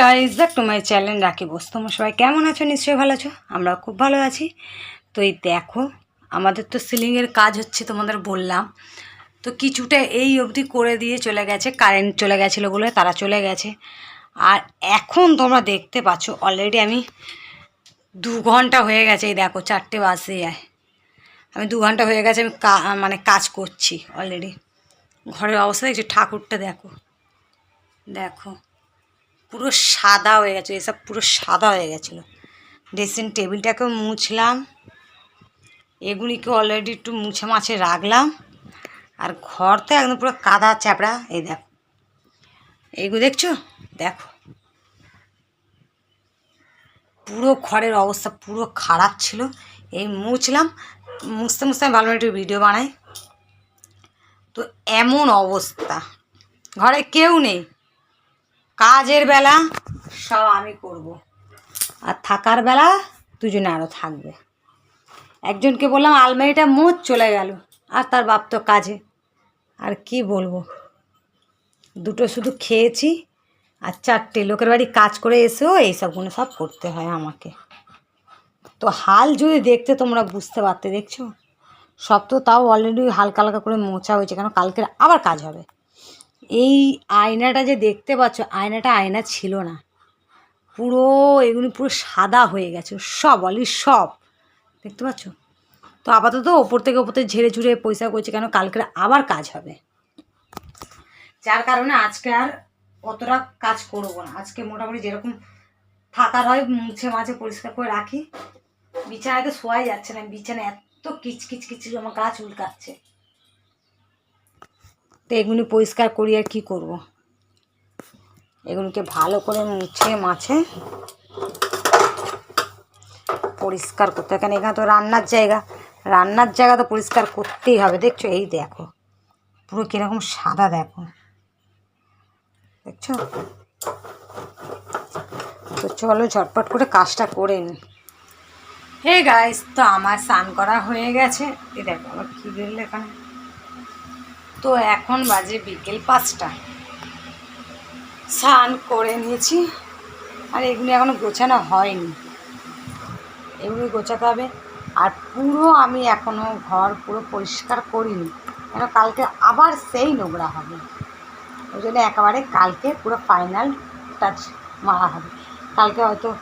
Guys back to my channel Rakhi Bose. তোমরা সবাই কেমন আছো? নিশ্চয়ই ভালো আছো। আমরা খুব ভালো আছি। তো এই দেখো, আমাদের তো সিলিংয়ের কাজ হচ্ছে তোমাদের বললাম। তো কিছুটা এই অবধি করে দিয়ে চলে গেছে কারেন্ট চলে গেছিল বলে তারা চলে গেছে। আর এখন তোমরা দেখতে পাচ্ছ অলরেডি আমি দু ঘণ্টা হয়ে গেছে এই দেখো, চারটে বাসে যায়। আমি দু ঘণ্টা হয়ে গেছে আমি মানে কাজ করছি অলরেডি ঘরের অবস্থা দেখছি, ঠাকুরটা দেখো। দেখো। পুরো সাদা হয়ে গেছে, এসব পুরো সাদা হয়ে গেছিল। ড্রেসিং টেবিলটাকেও মুছলাম, এগুলিকে অলরেডি একটু মুছে মাছে রাখলাম, আর ঘর তো একদম পুরো কাদা চ্যাপড়া, এই দেখো। এইগুলো দেখছ? দেখো। পুরো ঘরের অবস্থা পুরো খারাপ ছিল। এই মুছলাম, মুছতে মুছতে আমি ভালো একটু ভিডিও বানাই। তো এমন অবস্থা। ঘরে কেউ নেই। কাজের বেলা সব আমি করব। আর থাকার বেলা দুজনে আরও থাকবে। একজনকে বললাম, আলমারিটা মোচ চলে গেল। আর তার বাপ তো কাজে। আর কি বলব? দুটো শুধু খেয়েছি আর চারটে লোকের বাড়ি কাজ করে এসেও এইসবগুলো সব করতে হয় আমাকে। তো হাল যদি দেখতে তোমরা বুঝতে পারতে, দেখছ? সব তো তাও অলরেডি হালকা হালকা করে মোছা হয়েছে, কেন কালকের আবার কাজ হবে। এই আয়নাটা যে দেখতে পাচ্ছ, আয়নাটা আয়না ছিল না। পুরো এগুলি পুরো সাদা হয়ে গেছে, সব, অলি সব। দেখতে পাচ্ছ? তো আপাতত ওপর থেকে ওপর থেকে ঝেড়ে ঝুড়ে পয়সা করছে কেন কালকের আবার কাজ হবে। যার কারণে আজকে আর অতটা কাজ করব না। আজকে মোটামুটি যেরকম থাকার হয়, মুছে মাঝে পরিষ্কার করে রাখি। বিছানায় তো শোয়াই যাচ্ছে না বিছানা এত কিচকিচ কিচকিচ আমার গা চুলকাচ্ছে। তো এগুলি পরিষ্কার করি আর কী করব? এগুলিকে ভালো করে মুছে মাছে পরিষ্কার করতে কারণ এখানে তো রান্নার জায়গা রান্নার জায়গা তো পরিষ্কার করতেই হবে। দেখছ, এই দেখো, পুরো কীরকম সাদা দেখো। দেখছ? তো চলো ঝটপট করে কাজটা করে নি। হে গাইস তো আমার স্নান করা হয়ে গেছে। এই দেখো আবার কী বেরোলো এখানে? তো এখন বাজে বিকেল পাঁচটা। স্নান করে নিয়েছি। আর এগুলি এখনও গোছানো হয়নি। এগুলি গোছাতে হবে। আর পুরো আমি এখনও ঘর পুরো পরিষ্কার করিনি। কেন কালকে আবার সেই নোংরা হবে। ওই জন্য একেবারে কালকে পুরো ফাইনাল টাচ মারা হবে। কালকে হয়তো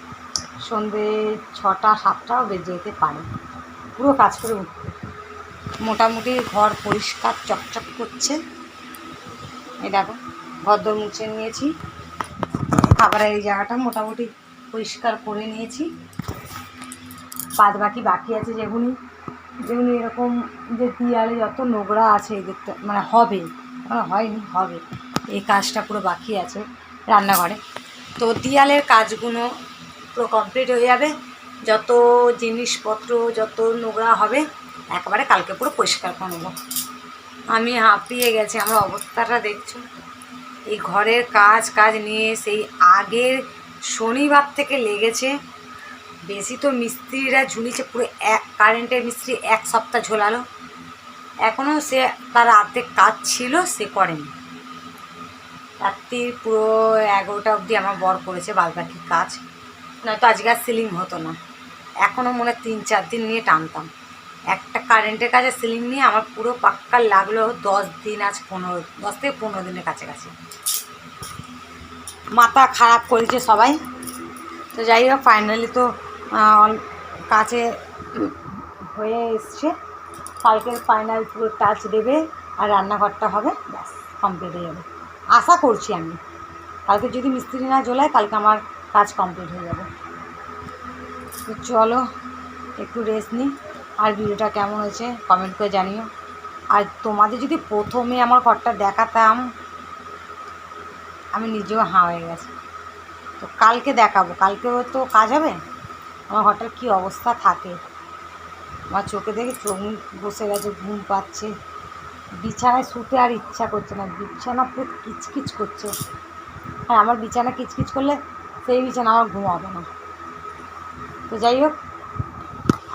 সন্ধে ছটা সাতটাও বেজে যেতে পারে। পুরো কাজ করে উঠতে মোটামুটি ঘর পরিষ্কার চকচক করছে। এই দেখো ভদ্র মুছে নিয়েছি। খাবারের এই জায়গাটা মোটামুটি পরিষ্কার করে নিয়েছি। বাদ বাকি বাকি আছে যেগুলি যেগুলি এরকম যে দিয়ালে যত নোংরা আছে দেখতে মানে হবে হয়নি, হবে। এই কাজটা পুরো বাকি আছে রান্নাঘরে। তো দিয়ালের কাজগুলো পুরো কমপ্লিট হয়ে যাবে। যত জিনিসপত্র, যত নোংরা হবে একেবারে কালকে পুরো পরিষ্কার করে নেব। আমি হাঁপিয়ে গেছি, আমার অবস্থাটা দেখছ? এই ঘরের কাজ কাজ নিয়ে সেই আগের শনিবার থেকে লেগেছে। বেশি তো মিস্ত্রিরা ঝুলিছে, পুরো এক, কারেন্টের মিস্ত্রি এক সপ্তাহ ঝোলালো। এখনও সে তার অর্ধেক কাজ ছিল, সে করেনি। রাত্রির পুরো এগারোটা অবধি আমার বর করেছে বাদবাকি কাজ। নয়তো আজকে আর সিলিং হতো না। এখনও মনে তিন, চার দিন নিয়ে টানতাম। একটা কারেন্টের কাছে সিলিং নিয়ে আমার পুরো পাক্কা লাগল দশ দিন আজ পনেরো, দশ থেকে পনেরো দিনের কাছাকাছি। মাথা খারাপ করেছে সবাই। তো যাই হোক ফাইনালি তো কাছে হয়ে এসছে। কালকে ফাইনাল পুরো টাচ দেবে আর রান্নাঘরটা হবে, ব্যাস কমপ্লিট হয়ে যাবে। আশা করছি আমি। কালকে যদি মিস্ত্রি না জ্বলায়, কালকে আমার কাজ কমপ্লিট হয়ে যাবে। চলো, একটু রেস্ট নিই। আর ভিডিওটা কেমন হয়েছে কমেন্ট করে জানিও। আর তোমাদের যদি প্রথমে আমার ঘরটা দেখাতাম, আমি নিজেও হাঁ হয়ে গেছি। তো কালকে দেখাবো। কালকেও তো কাজ হবে? আমার ঘরটার কী অবস্থা থাকে? আমার চোখে দেখে চোখ বসে গেছে, ঘুম পাচ্ছে। বিছানায় শুতে আর ইচ্ছা করছে না। বিছানা পুরো কিচকিচ করছে। আর আমার বিছানা কিচকিচ করলে সেই বিছানা আমার ঘুম হবে না। তো যাই হোক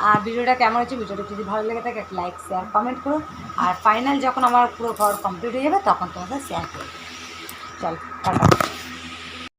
আর ভিডিওটা কেমন হচ্ছে ভিডিওটা যদি ভালো লেগে থাকে, একটা লাইক শেয়ার কমেন্ট করুন আর ফাইনাল যখন আমার পুরো ঘর কমপ্লিট হয়ে যাবে, তখন তোমাদের শেয়ার করুন চল, টাটা।